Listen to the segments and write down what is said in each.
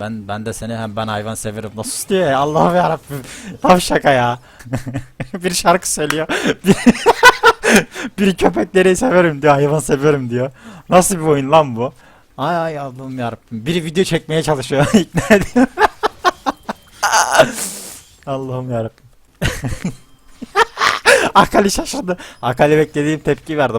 Ben ben de seni hem ben hayvan severim. Nasıl ya Allah'ım yarabbim. Tam şaka ya. bir şarkı söylüyor. Bir, köpekleri severim diyor. Hayvan severim diyor. Nasıl bir oyun lan bu? Ay ay Allah'ım yarabbim. Biri video çekmeye çalışıyor. İkna ediyor. Allah'ım yarabbim. Akali şaşırdı. Akali beklediğim tepki verdi.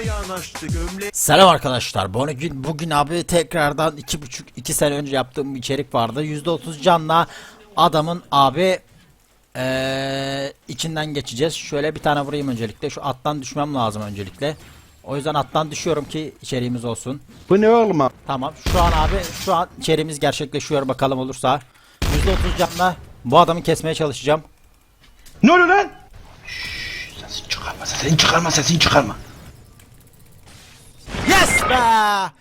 Yanaştı Selam arkadaşlar. Bugün bugün abi tekrardan iki buçuk iki sene önce yaptığım bir içerik vardı. %30 canla adamın abi eee, içinden geçeceğiz. Şöyle bir tane vurayım öncelikle. Şu attan düşmem lazım öncelikle. O yüzden attan düşüyorum ki içeriğimiz olsun. Bu ne oğlum abi? Tamam. Şu an abi şu an içeriğimiz gerçekleşiyor bakalım olursa. %30 canla bu adamı kesmeye çalışacağım. Ne oluyor lan? Sesini çıkarma, sesini çıkarma, sesini çıkarma. Be!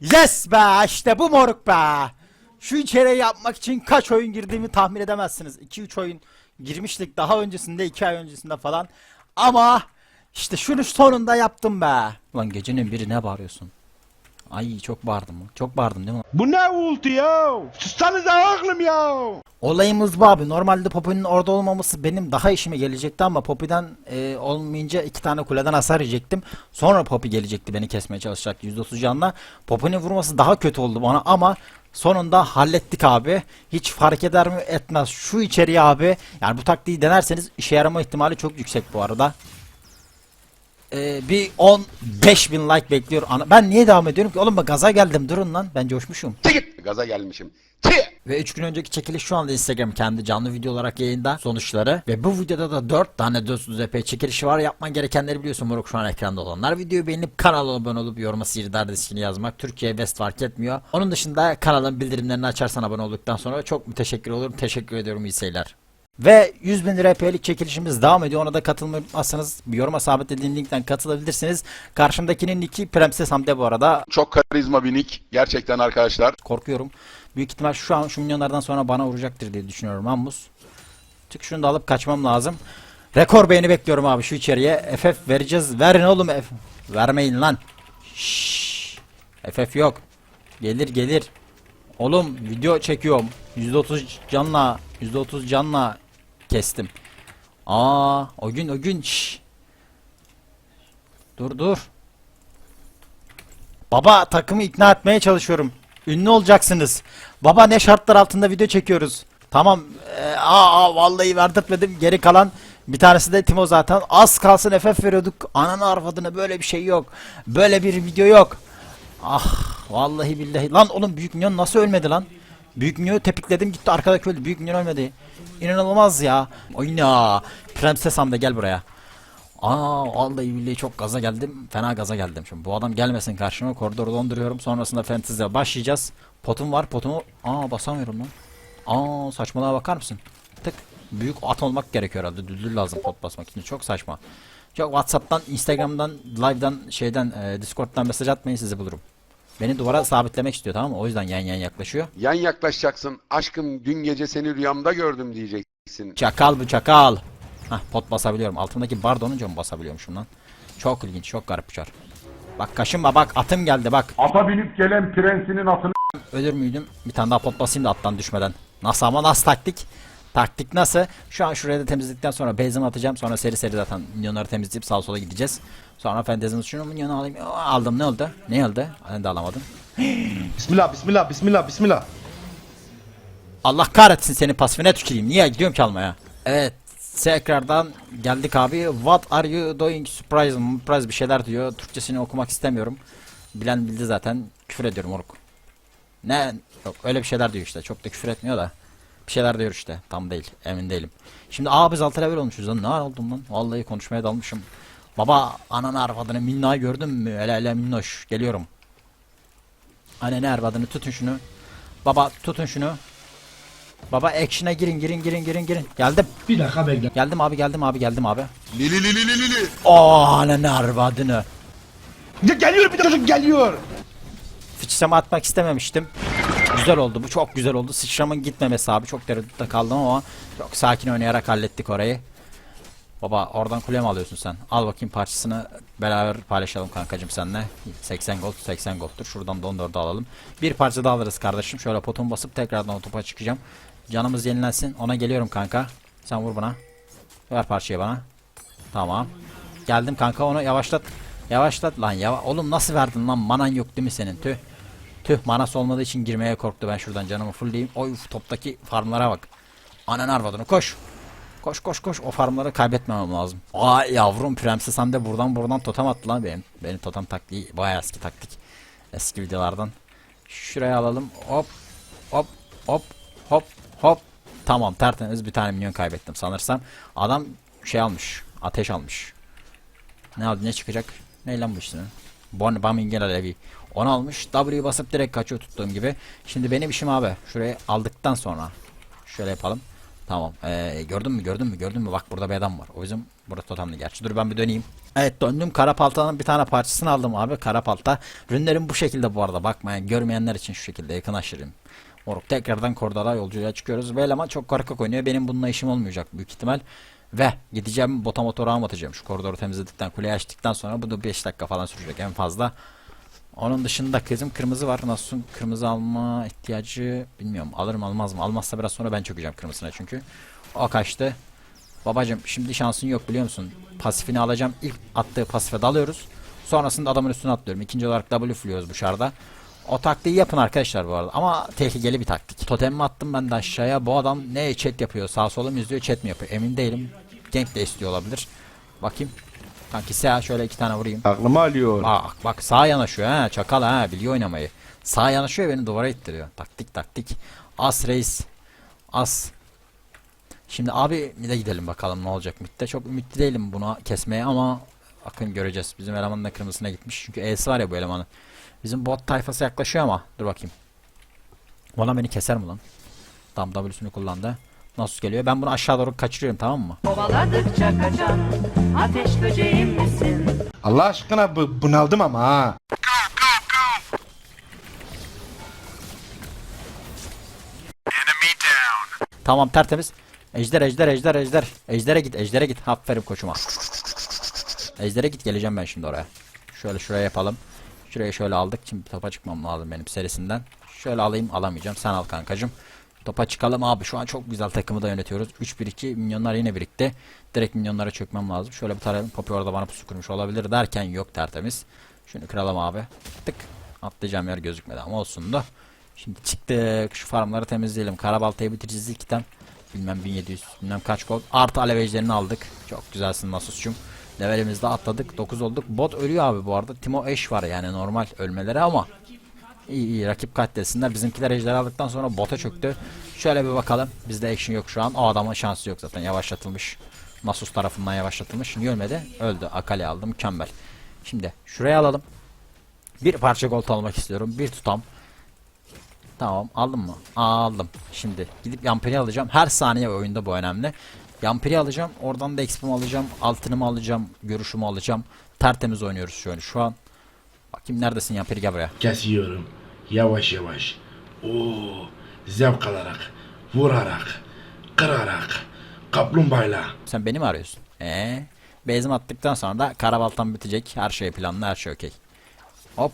Yes be! İşte bu moruk be! Şu içeriği yapmak için kaç oyun girdiğimi tahmin edemezsiniz. 2-3 oyun girmiştik daha öncesinde 2 ay öncesinde falan. Ama işte şunu sonunda yaptım be. Ulan gecenin biri ne bağırıyorsun? Ay çok bağırdım. Çok bağırdım değil mi? Bu ne uğultu ya? Sussanıza oğlum ya. Olayımız bu abi. Normalde Poppy'nin orada olmaması benim daha işime gelecekti ama Poppy'den e, olmayınca iki tane kuleden hasar yiyecektim. Sonra Poppy gelecekti beni kesmeye çalışacaktı %30 canla. Poppy'nin vurması daha kötü oldu bana ama sonunda hallettik abi. Hiç fark eder mi etmez. Şu içeriği abi yani bu taktiği denerseniz işe yarama ihtimali çok yüksek bu arada. Ee, bir 15 bin like bekliyor. Ana, ben niye devam ediyorum ki? Oğlum ben gaza geldim durun lan. Ben coşmuşum. Git gaza gelmişim. Ve 3 gün önceki çekiliş şu anda Instagram kendi canlı video olarak yayında sonuçları. Ve bu videoda da 4 tane 400 EP çekilişi var. Yapman gerekenleri biliyorsun Moruk şu an ekranda olanlar. Videoyu beğenip kanala abone olup yoruma sihirdar dizisini yazmak. Türkiye West fark etmiyor. Onun dışında kanalın bildirimlerini açarsan abone olduktan sonra çok müteşekkir olurum. Teşekkür ediyorum iyi seyirler. Ve 100 bin lira EP'lik çekilişimiz devam ediyor. Ona da katılmayı unutmazsanız yoruma sabitlediğim linkten katılabilirsiniz. Karşımdakinin nicki Prenses Hamde bu arada. Çok karizma bir nick. Gerçekten arkadaşlar. Korkuyorum. Büyük ihtimal şu an şu milyonlardan sonra bana vuracaktır diye düşünüyorum Ammus. Tık şunu da alıp kaçmam lazım. Rekor beğeni bekliyorum abi şu içeriye. FF vereceğiz. Verin oğlum F. Vermeyin lan. Şşş. FF yok. Gelir gelir. Oğlum video çekiyorum. %30 canla %30 canla kestim. Aa o gün o gün şşş. Dur dur. Baba takımı ikna etmeye çalışıyorum. Ünlü olacaksınız. Baba ne şartlar altında video çekiyoruz. Tamam. Ee, aa, vallahi verdirtmedim. Geri kalan bir tanesi de Timo zaten. Az kalsın FF veriyorduk. Ananı arvadına böyle bir şey yok. Böyle bir video yok. Ah vallahi billahi. Lan oğlum Büyük Minyon nasıl ölmedi lan? Büyük Minyon'u tepikledim gitti arkadaki öldü. Büyük Minyon ölmedi. İnanılmaz ya. Oyna. Prenses Hamdi gel buraya. Aa vallahi billahi çok gaza geldim. Fena gaza geldim. Şimdi bu adam gelmesin karşıma. Koridoru donduruyorum. Sonrasında fanteziye başlayacağız. Potum var. Potumu aa basamıyorum lan. Aa saçmalığa bakar mısın? Tık. Büyük at olmak gerekiyor herhalde. Düldül lazım pot basmak için. Çok saçma. Çok Whatsapp'tan, Instagram'dan, live'dan, şeyden, e, Discord'dan mesaj atmayın sizi bulurum. Beni duvara sabitlemek istiyor tamam mı? O yüzden yan yan yaklaşıyor. Yan yaklaşacaksın. Aşkım dün gece seni rüyamda gördüm diyeceksin. Çakal bu çakal. Hah pot basabiliyorum. Altımdaki bar donunca mı basabiliyormuşum lan? Çok ilginç, çok garip uçar. Bak kaşınma bak atım geldi bak. Ata binip gelen prensinin atını Ölür müydüm? Bir tane daha pot basayım da attan düşmeden. Nasıl ama nasıl taktik? Taktik nasıl? Şu an şuraya da temizledikten sonra base'imi atacağım. Sonra seri seri zaten milyonları temizleyip sağa sola gideceğiz. Sonra fantezimiz şunu milyonu alayım. Aldım ne oldu? Ne oldu? Ben de alamadım. Bismillah, bismillah, bismillah, bismillah. Allah kahretsin seni pasifine tüküreyim. Niye gidiyorum ki almaya? Evet. Tekrardan geldik abi. What are you doing? Surprise, surprise bir şeyler diyor. Türkçesini okumak istemiyorum. Bilen bildi zaten. Küfür ediyorum moruk. Ne? Yok öyle bir şeyler diyor işte. Çok da küfür etmiyor da. Bir şeyler diyor işte. Tam değil. Emin değilim. Şimdi aa biz altı level olmuşuz lan. Ne oldum lan? Vallahi konuşmaya dalmışım. Baba ananı arvadını minnayı gördün mü? Hele hele minnoş. Geliyorum. Anne ne arvadını tutun şunu. Baba tutun şunu. Baba action'a girin girin girin girin girin. Geldim. Bir dakika bekle. Geldim abi geldim abi geldim abi. Lili lili lili lili. Oo ananı arvadını. Ya geliyor bir çocuk geliyor. Sıçrama atmak istememiştim. Güzel oldu bu çok güzel oldu. Sıçramın gitmemesi abi çok tereddütte kaldım ama çok sakin oynayarak hallettik orayı. Baba oradan kule mi alıyorsun sen? Al bakayım parçasını beraber paylaşalım kankacım seninle. 80 gold 80 gold'tur. Şuradan da 14'ü alalım. Bir parça daha alırız kardeşim. Şöyle potum basıp tekrardan o topa çıkacağım. Canımız yenilensin. Ona geliyorum kanka. Sen vur bana. Ver parçayı bana. Tamam. Geldim kanka onu yavaşlat. Yavaşlat lan ya. Oğlum nasıl verdin lan? Manan yok değil mi senin? Tüh. Tüh manası olmadığı için girmeye korktu. Ben şuradan canımı fullleyeyim. Oy toptaki farmlara bak. Anan arvadını koş. Koş koş koş o farmları kaybetmemem lazım. Aa yavrum Prenses de buradan buradan totem attı lan benim. Benim totem taktiği bayağı eski taktik. Eski videolardan. Şuraya alalım. Hop hop hop hop hop. Tamam tertemiz bir tane minyon kaybettim sanırsam. Adam şey almış. Ateş almış. Ne aldı ne çıkacak? Ne lan bu işte? Bon Bamingel Alevi. Onu almış. W basıp direkt kaçıyor tuttuğum gibi. Şimdi benim işim abi. Şurayı aldıktan sonra. Şöyle yapalım. Tamam. Ee, gördün mü gördün mü gördün mü? Bak burada bir adam var. O yüzden burada totemli gerçi. Dur ben bir döneyim. Evet döndüm. Kara paltanın bir tane parçasını aldım abi. Kara palta. Rünlerim bu şekilde bu arada. Bakmayın görmeyenler için şu şekilde yakın aşırıyım. Moruk tekrardan koridora yolculuğa çıkıyoruz. Ve eleman çok korkak oynuyor. Benim bununla işim olmayacak büyük ihtimal. Ve gideceğim bota motora atacağım. Şu koridoru temizledikten kuleyi açtıktan sonra bu da 5 dakika falan sürecek en fazla. Onun dışında kızım kırmızı var. Nasıl kırmızı alma ihtiyacı bilmiyorum. Alırım almaz mı? Almazsa biraz sonra ben çökeceğim kırmızısına çünkü. O kaçtı. Babacım şimdi şansın yok biliyor musun? Pasifini alacağım. İlk attığı pasife dalıyoruz. Sonrasında adamın üstüne atlıyorum. İkinci olarak W fluyoruz bu şarda. O taktiği yapın arkadaşlar bu arada. Ama tehlikeli bir taktik. Totemimi attım ben de aşağıya. Bu adam ne chat yapıyor? Sağ solum izliyor chat mi yapıyor? Emin değilim. Gank de istiyor olabilir. Bakayım. Kanki sağ şöyle iki tane vurayım. Aklımı alıyor. Bak bak sağa yanaşıyor ha çakal ha biliyor oynamayı. Sağa yanaşıyor beni duvara ittiriyor. Taktik taktik. As reis. As. Şimdi abi mid'e gidelim bakalım ne olacak mid'de. Çok ümitli değilim buna kesmeye ama bakın göreceğiz. Bizim elemanın da kırmızısına gitmiş. Çünkü E'si var ya bu elemanın. Bizim bot tayfası yaklaşıyor ama dur bakayım. Bana beni keser mi lan? Tam W'sünü kullandı. Nasıl geliyor? Ben bunu aşağı doğru kaçırıyorum tamam mı? Kovaladıkça kaçan ateş böceğim misin? Allah aşkına bu, bunaldım ama ha. Tamam tertemiz. Ejder ejder ejder ejder. Ejder'e git ejder'e git. Aferin koçuma. Ejder'e git geleceğim ben şimdi oraya. Şöyle şuraya yapalım. Şuraya şöyle aldık. Şimdi topa çıkmam lazım benim serisinden. Şöyle alayım alamayacağım. Sen al kankacım. Topa çıkalım abi. Şu an çok güzel takımı da yönetiyoruz. 3-1-2 minyonlar yine birikti. Direkt minyonlara çökmem lazım. Şöyle bir tarayalım. Poppy orada bana pusu kurmuş olabilir derken yok tertemiz. Şunu kıralım abi. Tık. Atlayacağım yer gözükmedi ama olsun da. Şimdi çıktık. Şu farmları temizleyelim. Karabaltayı bitireceğiz ilk item. Bilmem 1700 bilmem kaç gol. Artı alev ejderini aldık. Çok güzelsin Nasus'cum. Levelimizde atladık. 9 olduk. Bot ölüyor abi bu arada. Timo Eş var yani normal ölmeleri ama. İyi iyi rakip katlesinler. Bizimkiler ejder aldıktan sonra bota çöktü. Şöyle bir bakalım. Bizde action yok şu an. O adamın şansı yok zaten. Yavaşlatılmış. Nasus tarafından yavaşlatılmış. Niye ölmedi? Öldü. Akali aldı. Mükemmel. Şimdi şuraya alalım. Bir parça gold almak istiyorum. Bir tutam. Tamam aldım mı? Aldım. Şimdi gidip Yampiri alacağım. Her saniye oyunda bu önemli. Yampiri alacağım. Oradan da XP'mi alacağım. Altınımı alacağım. Görüşümü alacağım. Tertemiz oynuyoruz şu an. Şu an. Bakayım neredesin gel buraya. Kesiyorum. Yavaş yavaş. Oo, zevk alarak, vurarak, kırarak, kaplumbağayla. Sen beni mi arıyorsun? Eee? Bezim attıktan sonra da karabaltam bitecek. Her şey planlı, her şey okey. Hop.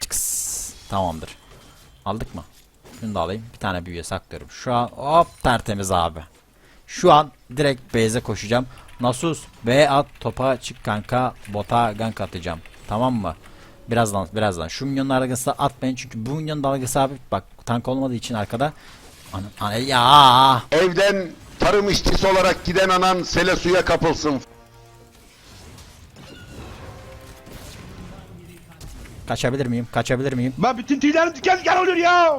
Çıks. Tamamdır. Aldık mı? Şunu da alayım. Bir tane büyüye saklıyorum. Şu an hop tertemiz abi. Şu an direkt base'e koşacağım. Nasus B at topa çık kanka bota gank atacağım. Tamam mı? Birazdan birazdan. Şu minyon dalgası atmayın çünkü bu minyon dalgası abi bak tank olmadığı için arkada. Ana, ana ya. Evden tarım işçisi olarak giden anan sele suya kapılsın. Kaçabilir miyim? Kaçabilir miyim? Ben bütün tüylerim diken diken oluyor ya.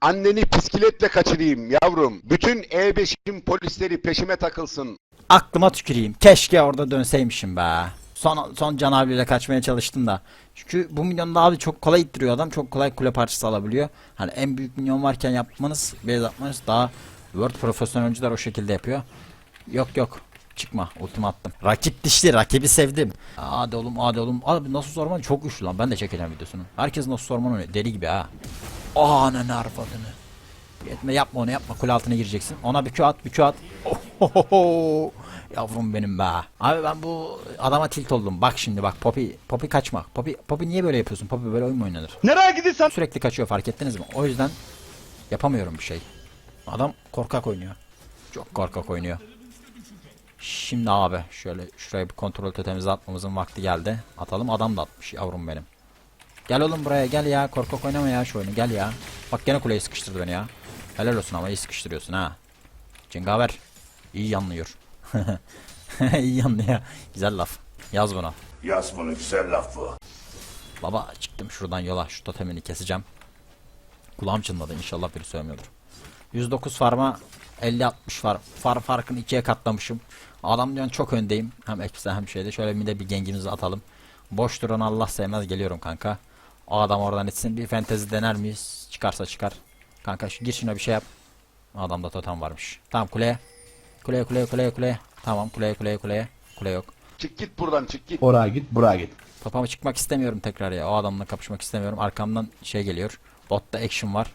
Anneni bisikletle kaçırayım yavrum. Bütün E5'in polisleri peşime takılsın. Aklıma tüküreyim. Keşke orada dönseymişim be. Son son canaviyle kaçmaya çalıştım da. Çünkü bu milyonda abi çok kolay ittiriyor adam. Çok kolay kule parçası alabiliyor. Hani en büyük milyon varken yapmanız, base atmanız daha World profesyonel oyuncular o şekilde yapıyor. Yok yok. Çıkma. Ultimi attım. Rakip dişli. Rakibi sevdim. Hadi oğlum hadi oğlum. Abi nasıl sorman çok güçlü lan. Ben de çekeceğim videosunu. Herkes nasıl sorman oynuyor. Deli gibi ha. Ananı arvadını. Yetme yapma onu yapma kule altına gireceksin. Ona bir Q at bir Q at. Ohohoho. Yavrum benim be. Abi ben bu adama tilt oldum. Bak şimdi bak Poppy. Poppy kaçma. Poppy, Poppy niye böyle yapıyorsun? Poppy böyle oyun mu oynanır? Nereye gidiyorsun? Sürekli kaçıyor fark ettiniz mi? O yüzden yapamıyorum bir şey. Adam korkak oynuyor. Çok korkak oynuyor. Şimdi abi şöyle şuraya bir kontrol totemizi atmamızın vakti geldi. Atalım adam da atmış yavrum benim. Gel oğlum buraya gel ya korkak oynama ya şu oyunu gel ya. Bak gene kuleyi sıkıştırdı beni ya. Helal olsun ama iyi sıkıştırıyorsun ha. Cengaver. İyi yanlıyor. iyi yanlıyor. Güzel laf. Yaz bunu. Yaz bunu güzel laf bu. Baba çıktım şuradan yola şu totemini keseceğim. Kulağım çınladı inşallah biri sövmüyordur. 109 farma 50-60 far, far farkını ikiye katlamışım. Adam diyorsun çok öndeyim. Hem ekse hem şeyde. Şöyle bir de bir gengimizi atalım. Boş duran Allah sevmez geliyorum kanka. O adam oradan etsin. Bir fentezi dener miyiz? Çıkarsa çıkar. Kanka şu, gir şuna bir şey yap. Adamda totem varmış. Tamam kuleye. Kuleye kuleye kuleye kuleye. Tamam kuleye kuleye kuleye. Kule yok. Çık git buradan çık git. Oraya git buraya git. Topama çıkmak istemiyorum tekrar ya. O adamla kapışmak istemiyorum. Arkamdan şey geliyor. Botta action var.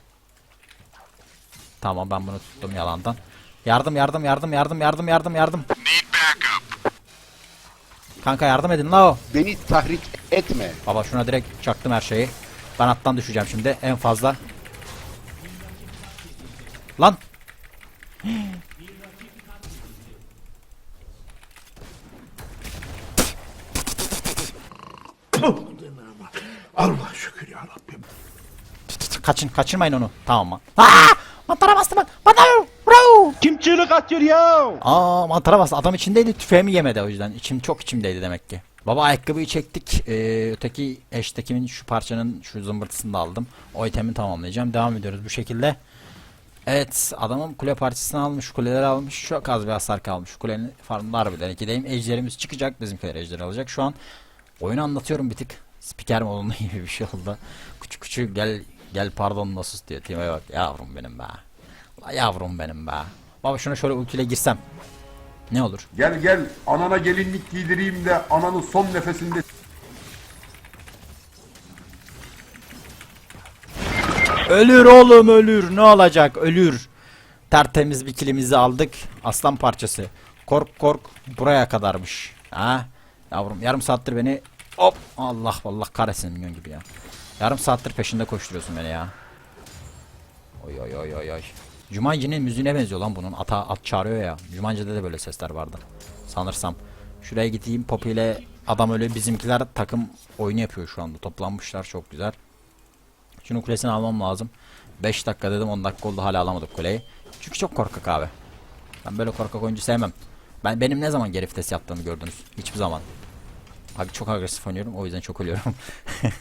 Tamam ben bunu tuttum yalandan. Yardım yardım yardım yardım yardım yardım yardım. Kanka yardım edin la o. Beni tahrik etme. Baba şuna direkt çaktım her şeyi. Ben attan düşeceğim şimdi en fazla. Lan. Allah şükür ya Rabbim. Kaçın kaçırmayın onu. Tamam mı? Aa! Mantara bastım ben. Mantara. Bravo. Kim çığlık atıyor ya? Aa mantara bastı. Adam içindeydi tüfeğimi yemedi o yüzden. İçim çok içimdeydi demek ki. Baba ayakkabıyı çektik. Ee, öteki eştekimin şu parçanın şu zımbırtısını da aldım. O itemi tamamlayacağım. Devam ediyoruz bu şekilde. Evet adamın kule parçasını almış. Kuleleri almış. Çok az bir hasar kalmış. Kulenin farmında harbiden ikideyim. Ejderimiz çıkacak. Bizimkiler ejderi alacak. Şu an oyunu anlatıyorum bir tık. Spiker modunda gibi bir şey oldu. Küçük küçük gel gel pardon nasıl diyor. Time bak yavrum benim be. La yavrum benim be. Baba şuna şöyle ultiyle girsem. Ne olur? Gel gel anana gelinlik giydireyim de ananın son nefesinde Ölür oğlum ölür. Ne olacak? Ölür. Tertemiz bir kilimizi aldık. Aslan parçası. Kork kork buraya kadarmış. Ha? Yavrum yarım saattir beni hop Allah Allah kahretsin milyon gibi ya. Yarım saattir peşinde koşturuyorsun beni ya. Oy oy oy oy oy. Jumanji'nin müziğine benziyor lan bunun. Ata at çağırıyor ya. Jumanji'de de böyle sesler vardı. Sanırsam. Şuraya gideyim. Poppy ile adam öyle bizimkiler takım oyunu yapıyor şu anda. Toplanmışlar çok güzel. Şunun kulesini almam lazım. 5 dakika dedim 10 dakika oldu hala alamadık kuleyi. Çünkü çok korkak abi. Ben böyle korkak oyuncu sevmem. Ben benim ne zaman geri vites yaptığımı gördünüz? Hiçbir zaman. Abi çok agresif oynuyorum o yüzden çok ölüyorum.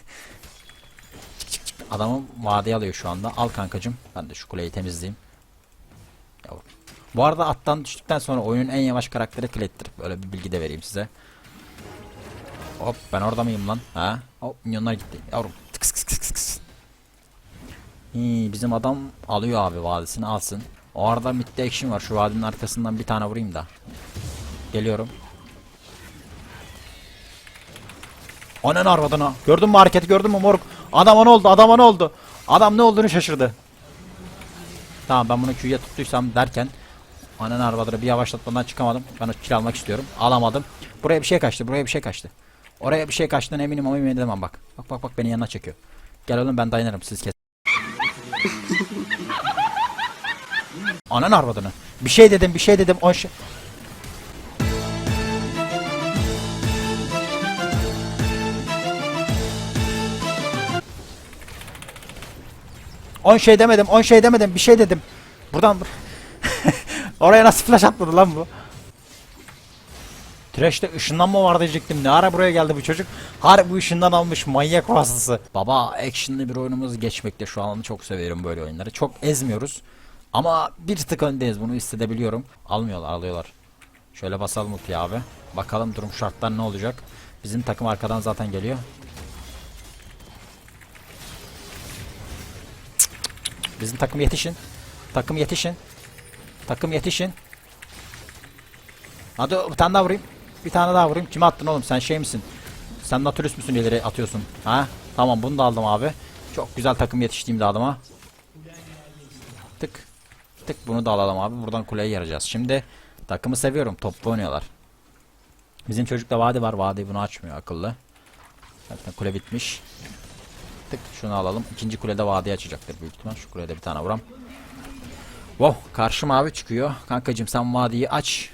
Adamı vadiye alıyor şu anda. Al kankacım. Ben de şu kuleyi temizleyeyim. Yavrum. Bu arada attan düştükten sonra oyunun en yavaş karakteri Klet'tir. Böyle bir bilgi de vereyim size. Hop ben orada mıyım lan? Ha? Hop minyonlar gitti. Yavrum. Tıkıs kıs kıs kıs kıs. Hii, bizim adam alıyor abi vadisini alsın. O arada midde action var. Şu vadinin arkasından bir tane vurayım da. Geliyorum. Anan arvadına. Gördün mü hareketi gördün mü moruk? Adama ne oldu? Adama ne oldu? Adam ne olduğunu şaşırdı. Tamam ben bunu Q'ya tuttuysam derken Anan arvadına bir yavaşlatmadan çıkamadım. Ben o almak istiyorum. Alamadım. Buraya bir şey kaçtı. Buraya bir şey kaçtı. Oraya bir şey kaçtığına eminim ama emin edemem bak. Bak bak bak beni yanına çekiyor. Gel oğlum ben dayanırım siz kes. Anan arvadını. Bir şey dedim bir şey dedim. O şey... On şey demedim, on şey demedim, bir şey dedim. Buradan oraya nasıl flash atladı lan bu? Trash'te ışınlanma var diyecektim. Ne ara buraya geldi bu çocuk? Harbi ışından almış manyak hastası. Baba action'lı bir oyunumuz geçmekte şu an çok severim böyle oyunları. Çok ezmiyoruz. Ama bir tık öndeyiz bunu hissedebiliyorum. Almıyorlar alıyorlar. Şöyle basalım ultiyi abi. Bakalım durum şartlar ne olacak. Bizim takım arkadan zaten geliyor. Bizim takım yetişin. Takım yetişin. Takım yetişin. Hadi bir tane daha vurayım. Bir tane daha vurayım. Kime attın oğlum? Sen şey misin? Sen Nautilus müsün ileri atıyorsun? Ha? Tamam bunu da aldım abi. Çok güzel takım yetiştiğim de adıma. Tık. Tık bunu da alalım abi. Buradan kuleyi yarayacağız. Şimdi takımı seviyorum. Toplu oynuyorlar. Bizim çocukta vadi var. Vadi bunu açmıyor akıllı. Zaten kule bitmiş. Tık şunu alalım. İkinci kulede vadi açacaktır büyük ihtimal. Şu kulede bir tane vuram. Wow karşı mavi çıkıyor. Kankacım sen vadiyi aç.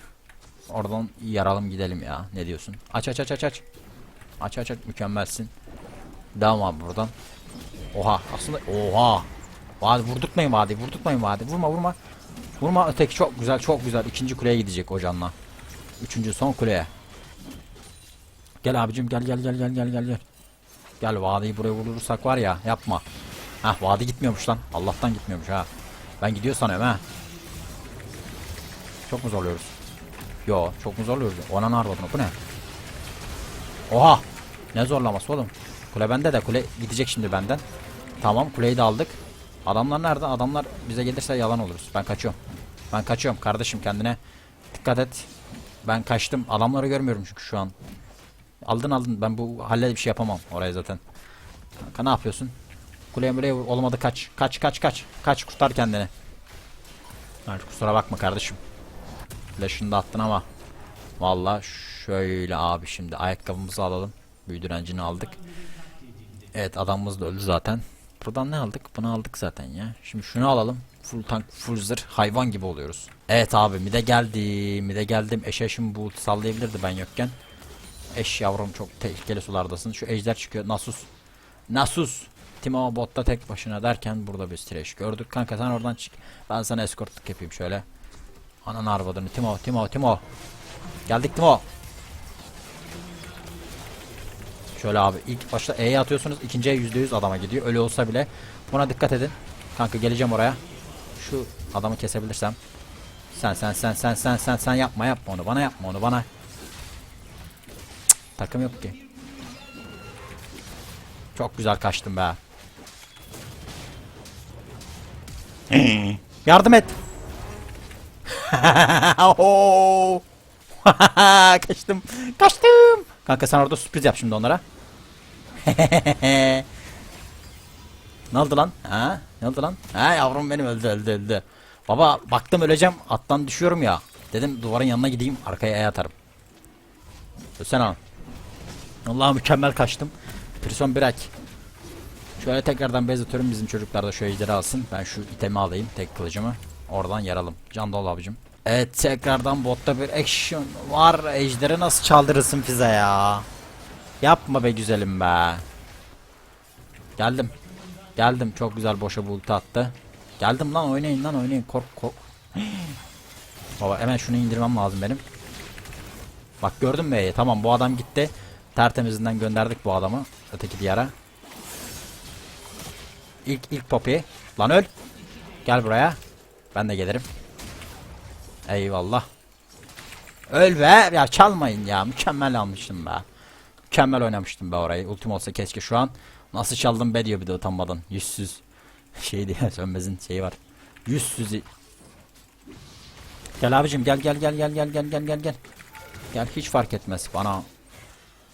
Oradan yaralım gidelim ya. Ne diyorsun? Aç aç aç aç aç. Aç aç aç mükemmelsin. Devam abi buradan. Oha aslında oha. Vadi vurdurtmayın vadi vurdurtmayın vadi. Vurma vurma. Vurma öteki çok güzel çok güzel. İkinci kuleye gidecek o canla. Üçüncü son kuleye. Gel abicim gel gel gel gel gel gel gel. Gel vadiyi buraya vurursak var ya yapma. Hah vadi gitmiyormuş lan. Allah'tan gitmiyormuş ha. Ben gidiyor sanıyorum ha. Çok mu zorluyoruz? Yo çok mu zorluyoruz? Ona ne arvadın bu ne? Oha! Ne zorlaması oğlum? Kule bende de kule gidecek şimdi benden. Tamam kuleyi de aldık. Adamlar nerede? Adamlar bize gelirse yalan oluruz. Ben kaçıyorum. Ben kaçıyorum kardeşim kendine. Dikkat et. Ben kaçtım. Adamları görmüyorum çünkü şu an. Aldın aldın. Ben bu halle bir şey yapamam oraya zaten. Kanka ne yapıyorsun? Kuleye buraya vur. Olmadı kaç. Kaç kaç kaç. Kaç kurtar kendini. Artık kusura bakma kardeşim. Flash'ını da attın ama. Valla şöyle abi şimdi ayakkabımızı alalım. Büyü direncini aldık. Evet adamımız da öldü zaten. Buradan ne aldık? Bunu aldık zaten ya. Şimdi şunu alalım. Full tank, full zırh. Hayvan gibi oluyoruz. Evet abi mi de geldim. Mi de geldim. Eşe bu sallayabilirdi ben yokken. Eş yavrum çok tehlikeli sulardasın. Şu ejder çıkıyor. Nasus. Nasus. Timo botta tek başına derken burada bir streç gördük. Kanka sen oradan çık. Ben sana eskortluk yapayım şöyle. Anan arvadını. Timo, Timo, Timo. Geldik Timo. Şöyle abi ilk başta E'ye atıyorsunuz. ikinciye %100 adama gidiyor. Öyle olsa bile buna dikkat edin. Kanka geleceğim oraya. Şu adamı kesebilirsem. Sen sen sen sen sen sen sen yapma yapma onu. Bana yapma onu bana. Takım yok ki. Çok güzel kaçtım be. Yardım et. Kaçtım. Kaçtım. Kanka sen orada sürpriz yap şimdi onlara. ne oldu lan? Ha? Ne oldu lan? Ha yavrum benim öldü öldü öldü. Baba baktım öleceğim attan düşüyorum ya. Dedim duvarın yanına gideyim arkaya el atarım. Ölsene lan. Allah mükemmel kaçtım. Prison Break. Şöyle tekrardan bezatıyorum bizim çocuklar da şu ejderi alsın. Ben şu itemi alayım tek kılıcımı. Oradan yaralım. Can dolu abicim. Evet tekrardan botta bir action var. Ejderi nasıl çaldırırsın Fize ya? Yapma be güzelim be. Geldim. Geldim. Çok güzel boşa bultu attı. Geldim lan oynayın lan oynayın. Kork kork. Baba hemen şunu indirmem lazım benim. Bak gördün mü? Tamam bu adam gitti. Tertemizinden gönderdik bu adamı. Öteki diyara. İlk ilk Poppy. Lan öl. Gel buraya. Ben de gelirim. Eyvallah. Öl be. Ya çalmayın ya. Mükemmel almıştım be. Mükemmel oynamıştım be orayı. Ultim olsa keşke şu an. Nasıl çaldım be diyor bir de utanmadan. Yüzsüz. Şey diye sönmezin şeyi var. Yüzsüz. Gel abicim gel gel gel gel gel gel gel gel gel. Gel hiç fark etmez bana.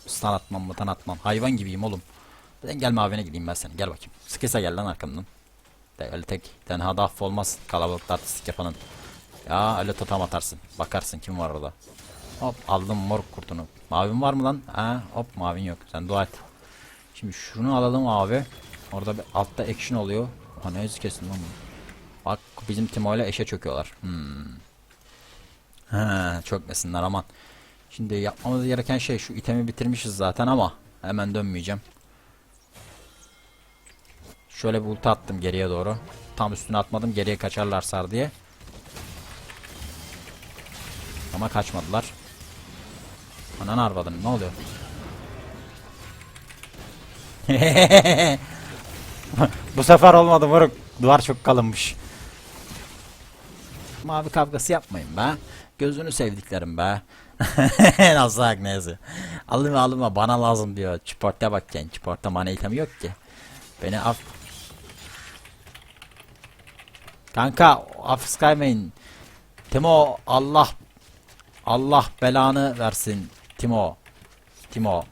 Stun atmam mıtan atmam. Hayvan gibiyim oğlum. Ben gel mavine gideyim ben seni. Gel bakayım. Sıkıysa gel lan arkamdan. De öyle tek tenhada affı olmaz. Kalabalıkta artistik yapanın. Ya öyle totem atarsın. Bakarsın kim var orada. Hop aldım mor kurtunu. Mavin var mı lan? Ha hop mavin yok. Sen dua et. Şimdi şunu alalım abi. Orada bir altta action oluyor. Ha ne hızlı kestin lan bunu. Bak bizim Timo ile eşe çöküyorlar. Hmm. Ha çökmesinler aman. Şimdi yapmamız gereken şey şu itemi bitirmişiz zaten ama hemen dönmeyeceğim. Şöyle bir ulti attım geriye doğru. Tam üstüne atmadım geriye kaçarlar sar diye. Ama kaçmadılar. Anan arvadın ne oluyor? Bu sefer olmadı moruk. Duvar çok kalınmış. Mavi kavgası yapmayın be. Gözünü sevdiklerim be. Nasıl Agnesi? Alınma alınma bana lazım diyor. Çıporta bak yani. Çıporta mana itemi yok ki. Beni af... Kanka af kaymayın. Timo Allah Allah belanı versin. Timo. Timo.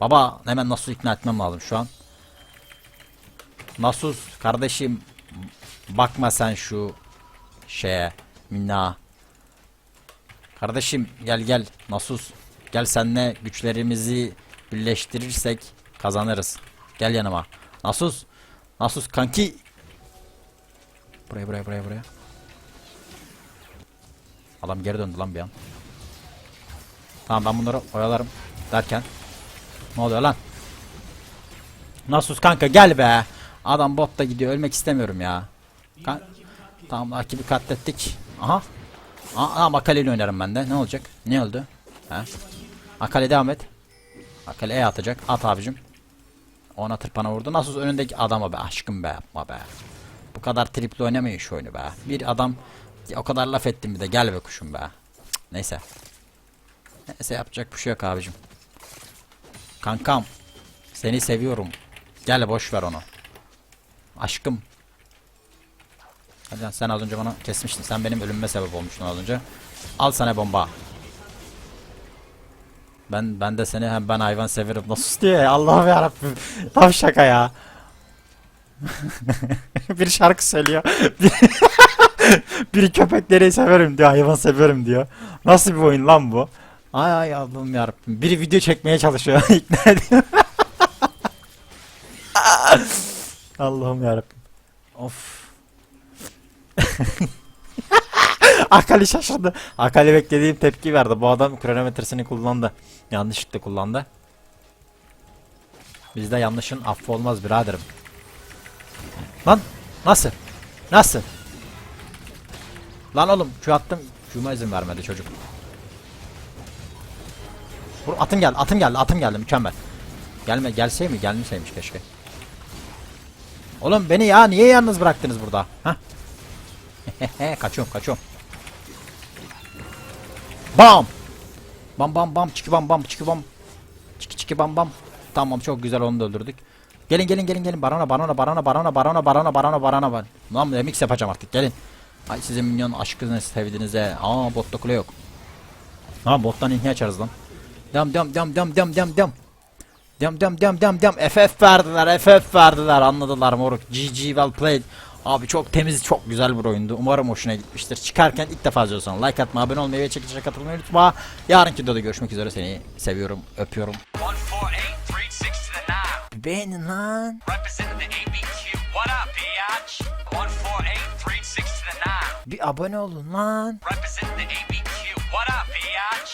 Baba hemen nasıl ikna etmem lazım şu an. Nasus kardeşim bakma sen şu şeye minna. Kardeşim gel gel Nasus. Gel senle güçlerimizi birleştirirsek kazanırız. Gel yanıma. Nasus. Nasus kanki. Buraya buraya buraya buraya. Adam geri döndü lan bir an. Tamam ben bunları oyalarım derken. Ne oluyor lan? Nasus kanka gel be. Adam botta gidiyor ölmek istemiyorum ya. Kan tamam rakibi katlettik. Aha. Aa, Akali ile oynarım ben de. Ne olacak? Ne öldü? He? Akali devam et. Akali E atacak. At abicim. Ona tırpana vurdu. Nasıl önündeki adama be aşkım be yapma be. Bu kadar tripli oynamayın şu oyunu be. Bir adam o kadar laf ettim bir de gel be kuşum be. Neyse. Neyse yapacak bir şey yok abicim. Kankam. Seni seviyorum. Gel boş ver onu. Aşkım. Hadi sen az önce bana kesmiştin. Sen benim ölümüme sebep olmuştun az önce. Al sana bomba. Ben ben de seni hem ben hayvan severim. Nasıl diye ya Allah'ım. Tam şaka ya. bir şarkı söylüyor. Biri köpekleri severim diyor, hayvan severim diyor. Nasıl bir oyun lan bu? Ay ay Allah'ım yarabbim. Biri video çekmeye çalışıyor. İkna ediyor. Allah'ım yarabbim. Of. Akali şaşırdı. Akali beklediğim tepki verdi. Bu adam kronometresini kullandı. Yanlışlıkla kullandı. Bizde yanlışın affı olmaz biraderim. Lan nasıl? Nasıl? Lan oğlum şu attım. Şuma izin vermedi çocuk. Vur atım geldi atım geldi atım geldi mükemmel. Gelme gelsey mi gelmeseymiş keşke. Oğlum beni ya niye yalnız bıraktınız burada? Ha? kaçıyorum kaçıyorum. Bam! Bam bam bam çiki bam bam çiki bam. Çiki çiki bam bam. Tamam çok güzel onu da öldürdük. Gelin gelin gelin gelin barona barona barona barona barona barona barona barona var. Lan remix yapacağım artık gelin. Ay sizin minyon aşkınız sevdiğinize. Aa botta kule yok. Ha bottan inhi açarız lan. Dem dem dem dem dem dem dem. Dem dem dem dem dem FF verdiler FF verdiler anladılar moruk GG well played Abi çok temiz çok güzel bir oyundu umarım hoşuna gitmiştir Çıkarken ilk defa izliyorsan like atma abone olmayı ve çekilişe katılmayı unutma Yarınki videoda görüşmek üzere seni seviyorum öpüyorum 148, 36 to the 9. Beğenin lan Representing the ABQ. What up, biatch? 148, 36 to the 9. Bir abone olun lan